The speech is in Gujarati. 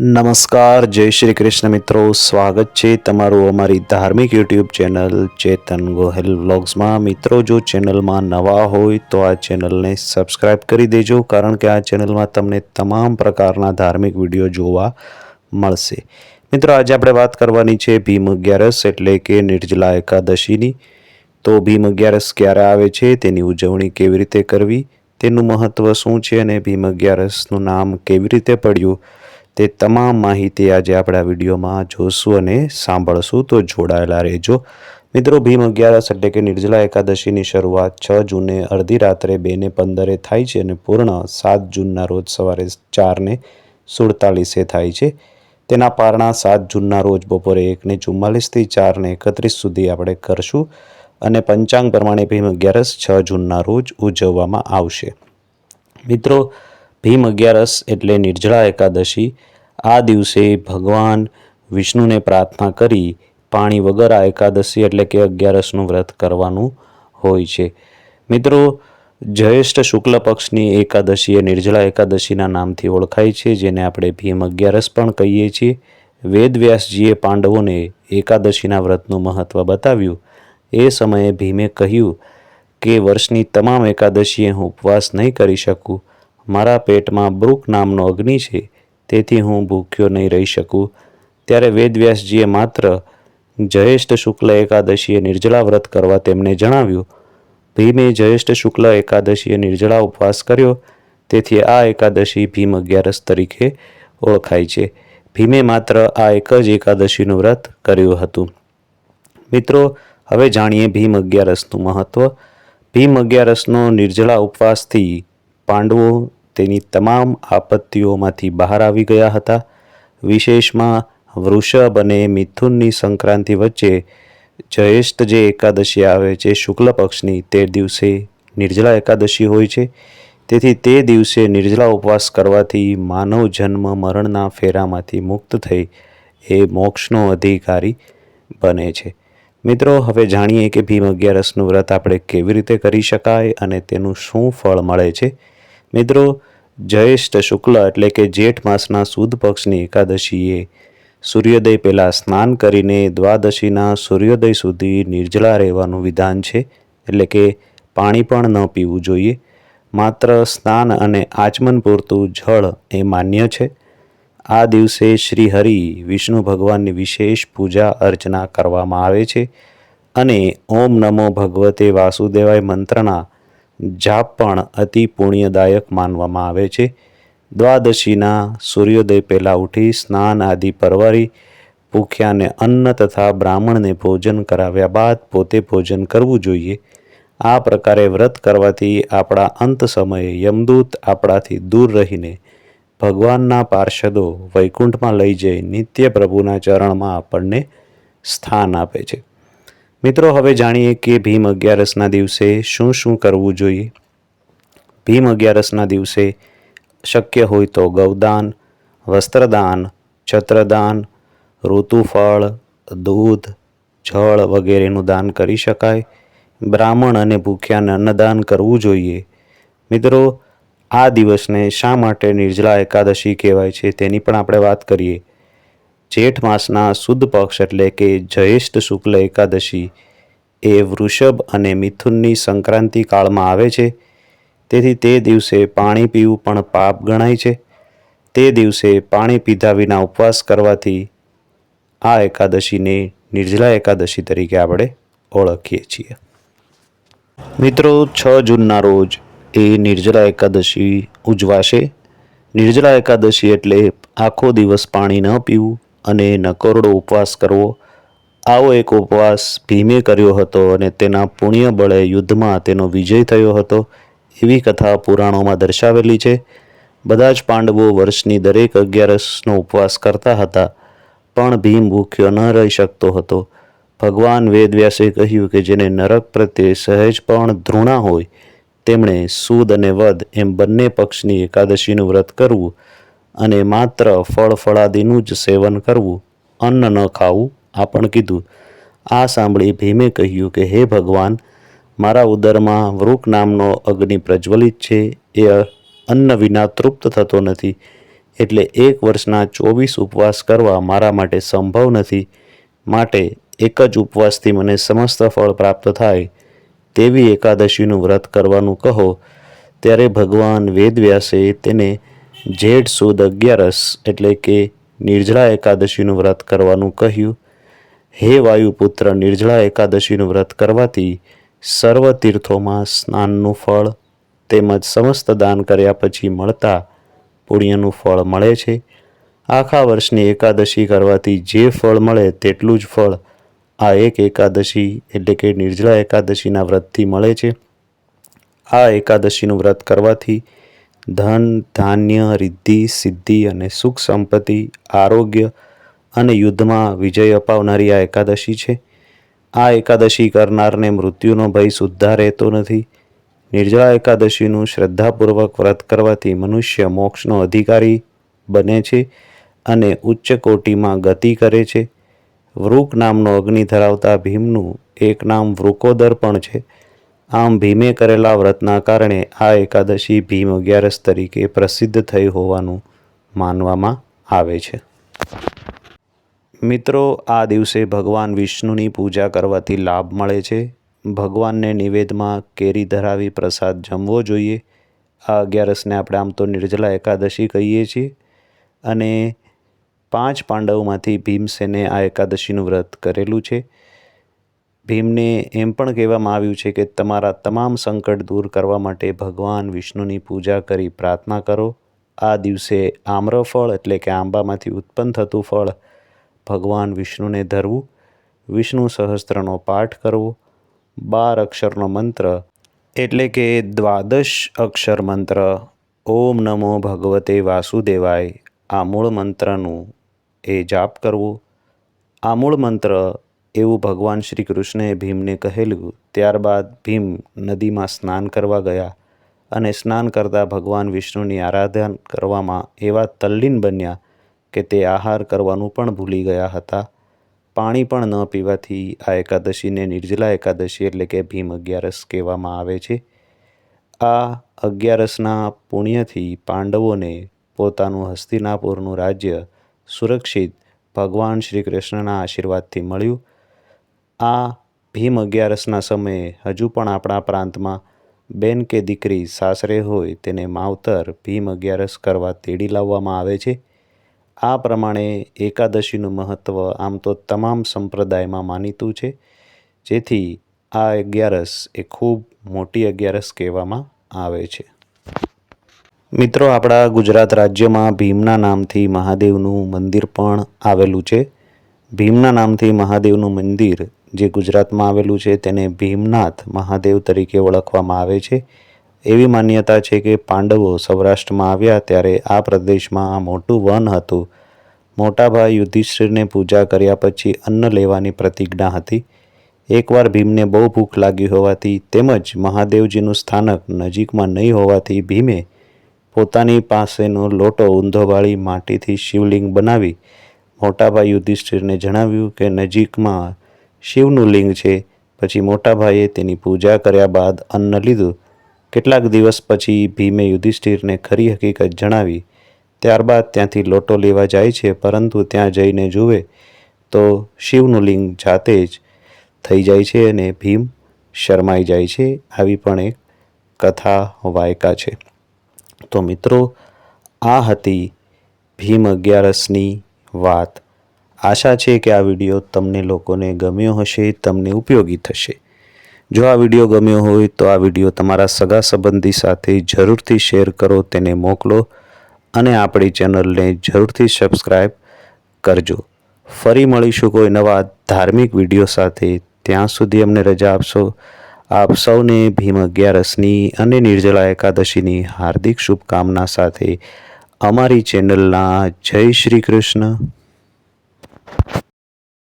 નમસ્કાર, જય શ્રી કૃષ્ણ મિત્રો. સ્વાગત છે તમારું અમારી ધાર્મિક યુટ્યુબ ચેનલ ચેતન ગોહેલ વ્લોગ્સમાં. મિત્રો, જો ચેનલમાં નવા હોય તો આ ચેનલને સબસ્ક્રાઇબ કરી દેજો, કારણ કે આ ચેનલમાં તમને તમામ પ્રકારના ધાર્મિક વીડિયો જોવા મળશે. મિત્રો, આજે આપણે વાત કરવાની છે ભીમ અગિયારસ એટલે કે નિર્જલા એકાદશીની. તો ભીમ અગિયારસ ક્યારે આવે છે? તેની ઉજવણી કેવી રીતે કરવી? તેનું મહત્ત્વ શું છે? અને ભીમ અગિયારસનું નામ કેવી રીતે પડ્યું? તે તમામ માહિતી આજે આપણા વિડીયોમાં જોશું અને સાંભળશું. તો જોડાયેલા રહેજો. મિત્રો, ભીમ અગિયારસ એટલે કે નિર્જલા એકાદશીની શરૂઆત છ જૂને અડધી રાત્રે બે ને પંદરે થાય છે અને પૂર્ણ સાત જૂનના રોજ સવારે ચારને સુડતાલીસે થાય છે. તેના પારણા સાત જૂનના રોજ બપોરે એકને ચુમ્માલીસથી ચારને એકત્રીસ સુધી આપણે કરશું અને પંચાંગ પ્રમાણે ભીમ અગિયારસ છ જૂનના રોજ ઉજવવામાં આવશે. મિત્રો, ભીમ અગિયારસ એટલે નિર્જળા એકાદશી આ દિવસે ભગવાન વિષ્ણુને પ્રાર્થના કરી પાણી વગર આ એકાદશી એટલે કે અગિયારસનું વ્રત કરવાનું હોય છે. મિત્રો, જ્યેષ્ઠ શુક્લ પક્ષની એકાદશી એ નિર્જળા એકાદશીના નામથી ઓળખાય છે, જેને આપણે ભીમ અગિયારસ પણ કહીએ છીએ. વેદવ્યાસજીએ પાંડવોને એકાદશીના વ્રતનું મહત્ત્વ બતાવ્યું. એ સમયે ભીમે કહ્યું કે, વર્ષની તમામ એકાદશીએ હું ઉપવાસ નહીં કરી શકું. મારા પેટમાં બ્રુક નામનો અગ્નિ છે. તેથી હું ભૂખ્યો નહીં રહી શકું. ત્યારે વેદવ્યાસજીએ માત્ર જયેષ્ઠ શુક્લ એકાદશીએ નિર્જળા વ્રત કરવા તેમને જણાવ્યું. ભીમે જયેષ્ઠ શુક્લ એકાદશીએ નિર્જળા ઉપવાસ કર્યો. તેથી આ એકાદશી ભીમ અગિયારસ તરીકે ઓળખાય છે. ભીમે માત્ર આ એક જ એકાદશીનું વ્રત કર્યું હતું. મિત્રો, હવે જાણીએ ભીમ અગિયારસનું મહત્ત્વ ભીમ અગિયારસનો નિર્જળા ઉપવાસથી પાંડવો તેની તમામ આપત્તિઓમાંથી બહાર આવી ગયા હતા. વિશેષમાં, વૃષભ અને મિથુનની સંક્રાંતિ વચ્ચે જયેષ્ઠ જે એકાદશી આવે છે, શુક્લ પક્ષની, તે દિવસે નિર્જલા એકાદશી હોય છે. તેથી તે દિવસે નિર્જલા ઉપવાસ કરવાથી માનવ જન્મ મરણના ફેરામાંથી મુક્ત થઈ એ મોક્ષનો અધિકારી બને છે. મિત્રો, હવે જાણીએ કે ભીમ અગિયારસનું વ્રત આપણે કેવી રીતે કરી શકાય અને તેનું શું ફળ મળે છે. મિત્રો, જયેષ્ઠ શુક્લ એટલે કે જેઠ માસના સુદ પક્ષની એકાદશીએ સૂર્યોદય પહેલાં સ્નાન કરીને દ્વાદશીના સૂર્યોદય સુધી નિર્જળા રહેવાનું વિધાન છે. એટલે કે પાણી પણ ન પીવું જોઈએ. માત્ર સ્નાન અને આચમન પૂરતું જળ એ માન્ય છે. આ દિવસે શ્રી હરિ વિષ્ણુ ભગવાનની વિશેષ પૂજા અર્ચના કરવામાં આવે છે અને ઓમ નમો ભગવતે વાસુદેવાય મંત્રના જાપ પણ અતિ પુણ્યદાયક માનવામાં આવે છે. દ્વાદશીના સૂર્યોદય પહેલાં ઉઠી સ્નાન આદિ પરવારી, ભૂખ્યાને અન્ન તથા બ્રાહ્મણને ભોજન કરાવ્યા બાદ પોતે ભોજન કરવું જોઈએ. આ પ્રકારે વ્રત કરવાથી આપણા અંત સમયે યમદૂત આપણાથી દૂર રહીને ભગવાનના પાર્ષદો વૈકુંઠમાં લઈ જઈ નિત્ય પ્રભુના ચરણમાં આપણને સ્થાન આપે છે. મિત્રો, હવે જાણીએ કે ભીમ અગિયારસના દિવસે શું શું કરવું જોઈએ. ભીમ અગિયારસના દિવસે શક્ય હોય તો ગૌદાન, વસ્ત્રદાન, છત્રદાન, ઋતુફળ, દૂધ, જળ વગેરેનું દાન કરી શકાય. બ્રાહ્મણ અને ભૂખ્યાને અન્નદાન કરવું જોઈએ. મિત્રો, આ દિવસને શા માટે નિર્જલા એકાદશી કહેવાય છે તેની પણ આપણે વાત કરીએ. જેઠ માસના શુદ્ધ પક્ષ એટલે કે જયેષ્ઠ શુક્લ એકાદશી એ વૃષભ અને મિથુનની સંક્રાંતિ કાળમાં આવે છે. તેથી તે દિવસે પાણી પીવું પણ પાપ ગણાય છે. તે દિવસે પાણી પીધા વિના ઉપવાસ કરવાથી આ એકાદશીને નિર્જલા એકાદશી તરીકે આપણે ઓળખીએ છીએ. મિત્રો, છ જૂનના રોજ એ નિર્જલા એકાદશી ઉજવાશે. નિર્જલા એકાદશી એટલે આખો દિવસ પાણી ન પીવું. અને નકોરડો ઉપવાસ કરવો. આવો એક ઉપવાસ ભીમે કર્યો હતો અને તેના પુણ્ય બળે યુદ્ધમાં તેનો વિજય થયો હતો. એવી કથા પુરાણોમાં દર્શાવેલી છે. બધા જ પાંડવો વર્ષની દરેક અગિયારસનો ઉપવાસ કરતા હતા, પણ ભીમ ભૂખ્યો ન રહી શકતો હતો. ભગવાન વેદવ્યાસે કહ્યું કે જેને નરક પ્રત્યે સહેજ પણ ધૃણા હોય, તેમણે સૂદ અને વધ એમ બંને પક્ષની એકાદશીનું વ્રત કરવું અને માત્ર ફળ ફળાદીનું જ સેવન કરવું, અન્ન ન ખાવું આ પણ કીધું. આ સાંભળી ભીમે કહ્યું કે, હે ભગવાન, મારા ઉદરમાં વૃક નામનો અગ્નિ પ્રજ્વલિત છે. એ અન્ન વિના તૃપ્ત થતો નથી. એટલે એક વર્ષના ચોવીસ ઉપવાસ કરવા મારા માટે સંભવ નથી. માટે એક જ ઉપવાસથી મને સમસ્ત ફળ પ્રાપ્ત થાય. તેવી એકાદશીનું વ્રત કરવાનું કહો. ત્યારે ભગવાન વેદવ્યાસે તેને જેઠ સુદ અગિયારસ એટલે કે નિર્જળા એકાદશીનું વ્રત કરવાનું કહ્યું. હે વાયુપુત્ર, નિર્જળા એકાદશીનું વ્રત કરવાથી સર્વ તીર્થોમાં સ્નાનનું ફળ તેમજ સમસ્ત દાન કર્યા પછી મળતા પુણ્યનું ફળ મળે છે. આખા વર્ષની એકાદશી કરવાથી જે ફળ મળે તેટલું જ ફળ આ એક એકાદશી એટલે કે નિર્જળા એકાદશીના વ્રતથી મળે છે. આ એકાદશીનું વ્રત કરવાથી ધન, ધાન્ય, રિદ્ધિ, સિદ્ધિ અને સુખ સંપત્તિ, આરોગ્ય અને યુદ્ધમાં વિજય અપાવનારી આ એકાદશી છે. આ એકાદશી કરનારને મૃત્યુનો ભય સુદ્ધા રહેતો નથી. નિર્જળા એકાદશીનું શ્રદ્ધાપૂર્વક વ્રત કરવાથી મનુષ્ય મોક્ષનો અધિકારી બને છે અને ઉચ્ચ કોટીમાં ગતિ કરે છે. વૃક નામનો અગ્નિ ધરાવતા ભીમનું એક નામ વૃકોદર પણ છે. આમ ભીમે કરેલા વ્રતના કારણે આ એકાદશી ભીમ અગિયારસ તરીકે પ્રસિદ્ધ થઈ હોવાનું માનવામાં આવે છે. મિત્રો, આ દિવસે ભગવાન વિષ્ણુની પૂજા કરવાથી લાભ મળે છે. ભગવાનને નિવેદમાં કેરી ધરાવી પ્રસાદ જમવો જોઈએ. આ અગિયારસને આપણે આમ તો નિર્જલા એકાદશી કહીએ છીએ. અને પાંચ પાંડવોમાંથી ભીમસેને આ એકાદશીનું વ્રત કરેલું છે. ભીમને એમ પણ કહેવામાં આવ્યું છે કે તમારા તમામ સંકટ દૂર કરવા માટે ભગવાન વિષ્ણુની પૂજા કરી પ્રાર્થના કરો. આ દિવસે આમ્રફળ એટલે કે આંબામાંથી ઉત્પન્ન થતું ફળ ભગવાન વિષ્ણુને ધરવું. વિષ્ણુ સહસ્ત્રનો પાઠ કરવો. બાર અક્ષરનો મંત્ર એટલે કે દ્વાદશ અક્ષર મંત્ર. ઓમ નમો ભગવતે વાસુદેવાય. આ મૂળ મંત્રનું એ જાપ કરવો. આ મૂળ મંત્ર એવું ભગવાન શ્રી કૃષ્ણએ ભીમને કહેલું, ત્યારબાદ ભીમ નદીમાં સ્નાન કરવા ગયા અને સ્નાન કરતાં ભગવાન વિષ્ણુની આરાધના કરવામાં એવા તલ્લીન બન્યા કે તે આહાર કરવાનું પણ ભૂલી ગયા હતા. પાણી પણ ન પીવાથી આ એકાદશીને નિર્જલા એકાદશી એટલે કે ભીમ અગિયારસ કહેવામાં આવે છે. આ અગિયારસના પુણ્યથી પાંડવોને પોતાનું હસ્તિનાપુરનું રાજ્ય સુરક્ષિત ભગવાન શ્રી કૃષ્ણના આશીર્વાદથી મળ્યું આ ભીમ અગિયારસના સમયે હજુ પણ આપણા પ્રાંતમાં બેન કે દીકરી સાસરે હોય તેને માવતર ભીમ અગિયારસ કરવા તેડી લાવવામાં આવે છે. આ પ્રમાણે એકાદશીનું મહત્ત્વ આમ તો તમામ સંપ્રદાયમાં માનીતું છે. જેથી આ અગિયારસ એ ખૂબ મોટી અગિયારસ કહેવામાં આવે છે. મિત્રો, આપણા ગુજરાત રાજ્યમાં ભીમના નામથી મહાદેવનું મંદિર પણ આવેલું છે. ભીમના નામથી મહાદેવનું મંદિર જે ગુજરાતમાં આવેલું છે તેને ભીમનાથ મહાદેવ તરીકે ઓળખવામાં આવે છે. એવી માન્યતા છે કે પાંડવો સૌરાષ્ટ્રમાં આવ્યા ત્યારે આ પ્રદેશમાં આ મોટું વન હતું. મોટાભાઈ યુધિષ્ઠિરને પૂજા કર્યા પછી અન્ન લેવાની પ્રતિજ્ઞા હતી. એકવાર ભીમને બહુ ભૂખ લાગી હોવાથી તેમજ મહાદેવજીનું સ્થાનક નજીકમાં નહીં હોવાથી ભીમે પોતાની પાસેનો લોટો ઊંધો વાળી માટીથી શિવલિંગ બનાવી મોટાભાઈ યુધિષ્ઠિરને જણાવ્યું કે નજીકમાં શિવનું લિંગ છે. પછી મોટાભાઈએ તેની પૂજા કર્યા બાદ અન્ન લીધું. કેટલાક દિવસ પછી ભીમે યુધિષ્ઠિરને ખરી હકીકત જણાવી. ત્યારબાદ ત્યાંથી લોટો લેવા જાય છે, પરંતુ ત્યાં જઈને જુએ તો શિવનું લિંગ જાતે જ થઈ જાય છે અને ભીમ શરમાઈ જાય છે. આવી પણ એક કથા વાયકા છે. તો મિત્રો, આ હતી ભીમ અગિયારસની વાત. આશા છે કે આ વીડિયો તમને લોકોને ગમ્યો હશે, તમને ઉપયોગી થશે. જો આ વીડિયો ગમ્યો હોય તો આ વીડિયો તમારા સગા સંબંધી સાથે જરૂરથી શેર કરો, તેને મોકલો અને આપણી ચેનલને જરૂરથી સબસ્ક્રાઈબ કરજો. ફરી મળીશું કોઈ નવા ધાર્મિક વીડિયો સાથે. ત્યાં સુધી અમને રજા આપશો. આપ સૌને ભીમ અગિયારસની અને નિર્જલા એકાદશીની હાર્દિક શુભકામના સાથે અમારી ચેનલના જય શ્રી કૃષ્ણ.